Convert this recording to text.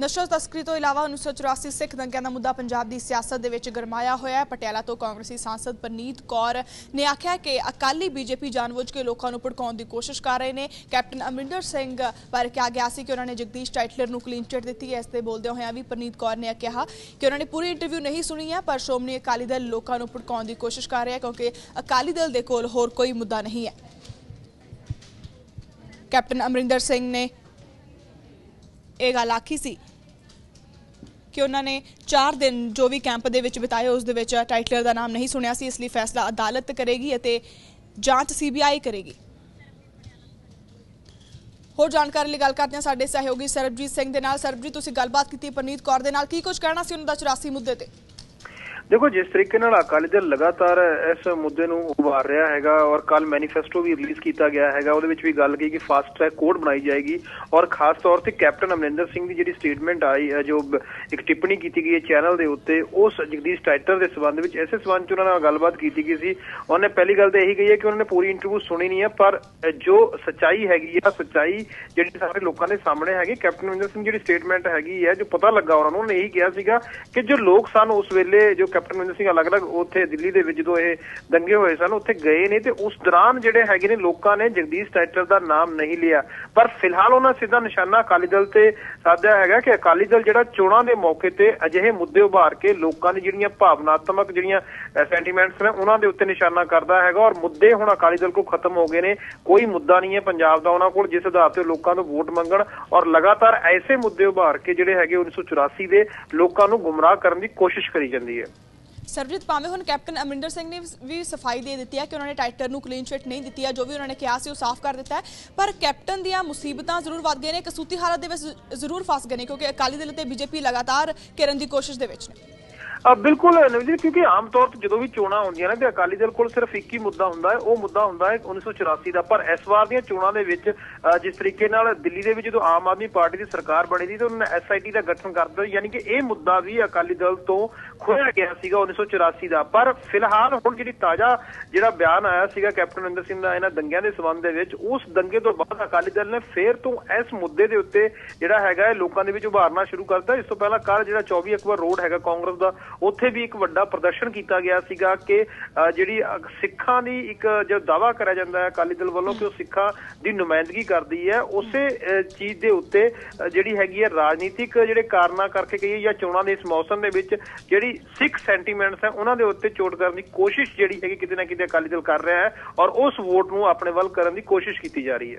ਨਸ਼ਾ ਤਸਕਰੀ ਤੋਂ ਇਲਾਵਾ 1984 ਸਿੱਖ ਦੰਗਿਆਂ ਦਾ ਮੁੱਦਾ ਪੰਜਾਬ ਦੀ ਸਿਆਸਤ ਦੇ ਵਿੱਚ ਗਰਮਾਇਆ ਹੋਇਆ ਹੈ। ਪਟਿਆਲਾ ਤੋਂ ਕਾਂਗਰਸੀ ਸਾਂਸਦ ਪਰਨੀਤ ਕੌਰ ਨੇ ਆਖਿਆ ਕਿ ਅਕਾਲੀ ਬੀਜੇਪੀ ਜਾਣਬੁੱਝ ਕੇ ਲੋਕਾਂ ਨੂੰ ਭੜਕਾਉਣ ਦੀ ਕੋਸ਼ਿਸ਼ ਕਰ ਰਹੇ ਨੇ। ਕੈਪਟਨ ਅਮਰਿੰਦਰ ਸਿੰਘ ਬਾਰੇ ਕਿਹਾ ਗਿਆ ਸੀ ਕਿ ਉਹਨਾਂ ਨੇ ਜਗਦੀਸ਼ ਟਾਈਟਲਰ ਨੂੰ ਕਲੀਨ ਚਿਟ ਦਿੱਤੀ ਹੈ। ਇਸ ਤੇ ਬੋਲਦੇ ਹੋਇਆਂ ਵੀ ਪਰਨੀਤ ਕੌਰ ਨੇ ਕਿਹਾ ਕਿ ਉਹਨਾਂ ਨੇ ਪੂਰੀ ਇੰਟਰਵਿਊ ਨਹੀਂ ਸੁਣੀ ਹੈ, ਪਰ ਸ਼੍ਰੋਮਣੀ ਅਕਾਲੀ ਦਲ ਲੋਕਾਂ ਨੂੰ ਭੜਕਾਉਣ ਦੀ ਕੋਸ਼ਿਸ਼ ਕਰ ਰਿਹਾ ਕਿਉਂਕਿ ਅਕਾਲੀ ਦਲ ਦੇ ਕੋਲ ਹੋਰ ਕੋਈ ਮੁੱਦਾ ਨਹੀਂ ਹੈ। ਕੈਪਟਨ ਅਮਰਿੰਦਰ ਸਿੰਘ ਨੇ ਇਹ ਗੱਲ ਆਖੀ ਸੀ ਕਿ ਉਹਨਾਂ ਨੇ 4 ਦਿਨ ਜੋ ਵੀ ਕੈਂਪ ਦੇ ਵਿੱਚ ਬਿਤਾਏ, ਉਸ ਦੇ ਵਿੱਚ ਟਾਈਟਲਰ ਦਾ ਨਾਮ ਨਹੀਂ ਸੁਣਿਆ ਸੀ, ਇਸ ਲਈ ਫੈਸਲਾ ਅਦਾਲਤ ਕਰੇਗੀ ਅਤੇ ਜਾਂਚ ਸੀਬੀਆਈ ਕਰੇਗੀ। ਹੋਰ ਜਾਣਕਾਰੀ ਲਈ ਗੱਲ ਕਰਦੇ ਹਾਂ ਸਾਡੇ ਸਹਿਯੋਗੀ ਸਰਬਜੀਤ ਸਿੰਘ ਦੇ ਨਾਲ। ਸਰਬਜੀਤ, ਤੁਸੀਂ ਗੱਲਬਾਤ ਕੀਤੀ ਪਰਨੀਤ ਕੌਰ ਦੇ ਨਾਲ। ਕੀ ਕੁਝ ਕਹਿਣਾ ਸੀ ਉਹਨਾਂ ਦਾ 84 ਮੁੱਦੇ ਤੇ? ਦੇਖੋ, ਜਿਸ ਤਰੀਕੇ ਨਾਲ ਅਕਾਲੀ ਦਲ ਲਗਾਤਾਰ ਇਸ ਮੁੱਦੇ ਨੂੰ ਉਭਾਰ ਰਿਹਾ ਹੈਗਾ ਔਰ ਕੱਲ ਮੈਨੀਫੈਸਟੋ ਵੀ ਰਿਲੀਜ਼ ਕੀਤਾ ਗਿਆ ਹੈਗਾ, ਉਹਦੇ ਵਿੱਚ ਵੀ ਗੱਲ ਕੀ ਕਿ ਫਾਸਟ ਟਰੈਕ ਕੋਡ ਬਣਾਈ ਜਾਏਗੀ ਔਰ ਖਾਸ ਤੌਰ ਤੇ ਕੈਪਟਨ ਅਮਰਿੰਦਰ ਸਿੰਘ ਦੀ ਜਿਹੜੀ ਸਟੇਟਮੈਂਟ ਆਈ ਹੈ ਜੋ ਇੱਕ ਟਿੱਪਣੀ ਕੀਤੀ ਗਈ ਹੈ ਚੈਨਲ ਦੇ ਉੱਤੇ ਉਸ ਜਗਦੀਸ਼ ਟਾਈਟਰ ਦੇ ਸਬੰਧ ਵਿੱਚ ਐਸੇ ਸਬੰਧ ਚ ਉਹਨਾਂ ਨਾਲ ਗੱਲਬਾਤ ਕੀਤੀ ਗਈ ਸੀ। ਉਹਨੇ ਪਹਿਲੀ ਗੱਲ ਤਾਂ ਇਹੀ ਕਹੀ ਹੈ ਕਿ ਉਹਨਾਂ ਨੇ ਪੂਰੀ ਇੰਟਰਵਿਊ ਸੁਣੀ ਨਹੀਂ ਹੈ, ਪਰ ਜੋ ਸੱਚਾਈ ਹੈਗੀ ਆ, ਸੱਚਾਈ ਜਿਹੜੀ ਸਾਰੇ ਲੋਕਾਂ ਦੇ ਸਾਹਮਣੇ ਹੈਗੀ, ਕੈਪਟਨ ਅਮਰਿੰਦਰ ਸਿੰਘ ਜਿਹੜੀ ਸਟੇਟਮੈਂਟ ਹੈਗੀ ਹੈ, ਜੋ ਪਤਾ ਲੱਗਾ ਉਹਨਾਂ ਨੂੰ, ਉਹਨੇ ਇਹੀ ਕਿਹਾ ਸੀਗਾ ਕਿ ਜੋ ਲੋਕ ਸਨ ਉਸ ਵੇਲੇ, ਜੋ ਕੈਪਟਨ ਅਮਰਿੰਦਰ ਸਿੰਘ ਅਲੱਗ-ਅਲੱਗ ਉੱਥੇ ਦਿੱਲੀ ਦੇ ਵਿੱਚ ਜਦੋਂ ਇਹ ਦੰਗੇ ਹੋਏ ਸਨ, ਉੱਥੇ ਗਏ ਨੇ ਤੇ ਉਸ ਦੌਰਾਨ ਜਿਹੜੇ ਹੈਗੇ ਨੇ ਲੋਕਾਂ ਨੇ ਜਗਦੀਸ਼ ਟਾਈਟਲ ਦਾ ਨਾਮ ਨਹੀਂ ਲਿਆ। ਪਰ ਫਿਲਹਾਲ ਉਹਨਾਂ ਸਿੱਧਾ ਨਿਸ਼ਾਨਾ ਅਕਾਲੀ ਦਲ ਤੇ ਸਾਧਿਆ ਹੈਗਾ ਕਿ ਅਕਾਲੀ ਦਲ ਜਿਹੜਾ ਚੋਣਾਂ ਦੇ ਮੌਕੇ ਤੇ ਅਜਿਹੇ ਮੁੱਦੇ ਉਭਾਰ ਕੇ ਲੋਕਾਂ ਦੀ ਜਿਹੜੀਆਂ ਭਾਵਨਾਤਮਕ ਜਿਹੜੀਆਂ ਸੈਂਟੀਮੈਂਟਸ ਨੇ, ਉਹਨਾਂ ਦੇ ਉੱਤੇ ਨਿਸ਼ਾਨਾ ਕਰਦਾ ਹੈਗਾ ਔਰ ਮੁੱਦੇ ਹੁਣ ਅਕਾਲੀ ਦਲ ਕੋਲ ਖਤਮ ਹੋ ਗਏ ਨੇ। ਕੋਈ ਮੁੱਦਾ ਨਹੀਂ ਹੈ ਪੰਜਾਬ ਦਾ ਉਹਨਾਂ ਕੋਲ, ਜਿਸ ਆਧਾਰ ਤੇ ਲੋਕਾਂ ਤੋਂ ਵੋਟ ਮੰਗਣ ਔਰ ਲਗਾਤਾਰ ਐਸੇ ਮੁੱਦੇ ਉਭਾਰ ਕੇ ਜਿਹੜੇ ਹੈਗੇ 1984 ਦੇ ਲੋਕਾਂ ਨੂੰ ਗੁੰਮਰਾਹ ਕਰਨ ਦੀ ਕੋਸ਼ਿਸ਼ ਕਰੀ ਜਾਂਦੀ ਹੈ। ਸਰਬਜੀਤ, ਭਾਵੇਂ ਹੁਣ ਕੈਪਟਨ ਅਮਰਿੰਦਰ ਸਿੰਘ ਨੇ ਵੀ ਸਫ਼ਾਈ ਦੇ ਦਿੱਤੀ ਹੈ ਕਿ ਉਹਨਾਂ ਨੇ ਟਾਈਟਰ ਨੂੰ ਕਲੀਨ ਚਿਟ ਨਹੀਂ ਦਿੱਤੀ ਹੈ, ਜੋ ਵੀ ਉਹਨਾਂ ਨੇ ਕਿਹਾ ਸੀ ਉਹ ਸਾਫ਼ ਕਰ ਦਿੱਤਾ ਹੈ। ਪਰ ਕੈਪਟਨ ਦੀਆਂ ਮੁਸੀਬਤਾਂ ਜ਼ਰੂਰ ਵੱਧ ਗਈਆਂ ਨੇ ਕਸੂਤੀ ਹਾਲਤ ਦੇ ਵਿੱਚ ਜ਼ਰੂਰ ਫਸ ਗਏ ਨੇ, ਕਿਉਂਕਿ ਅਕਾਲੀ ਦਲ ਤੇ ਬੀਜੇਪੀ ਲਗਾਤਾਰ ਕਰਨ ਦੀ ਕੋਸ਼ਿਸ਼ ਦੇ ਵਿੱਚ ਨੇ। ਬਿਲਕੁਲ ਨਵਜੀਤ ਕਿਉਂਕਿ ਆਮ ਤੌਰ ਤੇ ਜਦੋਂ ਵੀ ਚੋਣਾਂ ਹੁੰਦੀਆਂ ਨੇ ਤੇ ਅਕਾਲੀ ਦਲ ਕੋਲ ਸਿਰਫ ਇੱਕ ਹੀ ਮੁੱਦਾ ਹੁੰਦਾ ਹੈ ਉਹ ਮੁੱਦਾ ਹੁੰਦਾ ਹੈ 1984 ਦਾ। ਪਰ ਇਸ ਵਾਰ ਦੀਆਂ ਚੋਣਾਂ ਦੇ ਵਿੱਚ ਅ, ਜਿਸ ਤਰੀਕੇ ਨਾਲ ਦਿੱਲੀ ਦੇ ਵਿੱਚ ਜਦੋਂ ਆਮ ਆਦਮੀ ਪਾਰਟੀ ਦੀ ਸਰਕਾਰ ਬਣੀ ਸੀ ਤੇ ਉਹਨਾਂ ਨੇ ਐਸਆਈਟੀ ਦਾ ਗਠਨ ਕਰ ਦਿੱਤਾ ਯਾਨੀ ਕਿ ਇਹ ਮੁੱਦਾ ਵੀ ਅਕਾਲੀ ਦਲ ਤੋਂ ਖੋਇਆ ਗਿਆ ਸੀਗਾ 1984 ਦਾ। ਪਰ ਫਿਲਹਾਲ ਹੁਣ ਜਿਹੜੀ ਤਾਜ਼ਾ ਜਿਹੜਾ ਬਿਆਨ ਆਇਆ ਸੀਗਾ ਕੈਪਟਨ ਅਮਰਿੰਦਰ ਸਿੰਘ ਦਾ ਇਹਨਾਂ ਦੰਗਿਆਂ ਦੇ ਸਬੰਧ ਦੇ ਵਿੱਚ ਉਸ ਦੰਗੇ ਤੋਂ ਬਾਅਦ ਅਕਾਲੀ ਦਲ ਨੇ ਫੇਰ ਤੋਂ ਇਸ ਮੁੱਦੇ ਦੇ ਉੱਤੇ ਜਿਹੜਾ ਹੈਗਾ ਹੈ ਲੋਕਾਂ ਦੇ ਵਿੱਚ ਉਭਾਰਨਾ ਸ਼ੁਰੂ ਕਰਤਾ। ਇਸ ਤੋਂ ਪਹਿਲਾਂ ਕੱਲ ਜਿਹੜਾ 24 ਅਕਬਰ ਰੋਡ ਹੈਗਾ ਕਾਂਗਰਸ ਦਾ ਉੱਥੇ ਵੀ ਇੱਕ ਵੱਡਾ ਪ੍ਰਦਰਸ਼ਨ ਕੀਤਾ ਗਿਆ ਸੀਗਾ ਕਿ ਅ, ਜਿਹੜੀ ਸਿੱਖਾਂ ਦੀ ਇੱਕ ਜੋ ਦਾਵਾ ਕਰਿਆ ਜਾਂਦਾ ਹੈ ਅਕਾਲੀ ਦਲ ਵੱਲੋਂ ਕਿ ਉਹ ਸਿੱਖਾਂ ਦੀ ਨੁਮਾਇੰਦਗੀ ਕਰਦੀ ਹੈ ਉਸੇ ਅ, ਚੀਜ਼ ਦੇ ਉੱਤੇ ਜਿਹੜੀ ਹੈਗੀ ਹੈ ਰਾਜਨੀਤਿਕ ਜਿਹੜੇ ਕਾਰਨਾਂ ਕਰਕੇ ਕਹੀਏ ਜਾਂ ਚੋਣਾਂ ਦੇ ਇਸ ਮੌਸਮ ਦੇ ਵਿੱਚ ਜਿਹੜੀ ਸਿੱਖ ਸੈਂਟੀਮੈਂਟਸ ਹੈ ਉਹਨਾਂ ਦੇ ਉੱਤੇ ਚੋਟ ਕਰਨ ਦੀ ਕੋਸ਼ਿਸ਼ ਜਿਹੜੀ ਹੈਗੀ ਕਿਤੇ ਨਾ ਕਿਤੇ ਅਕਾਲੀ ਦਲ ਕਰ ਰਿਹਾ ਹੈ ਔਰ ਉਸ ਵੋਟ ਨੂੰ ਆਪਣੇ ਵੱਲ ਕਰਨ ਦੀ ਕੋਸ਼ਿਸ਼ ਕੀਤੀ ਜਾ ਰਹੀ ਹੈ।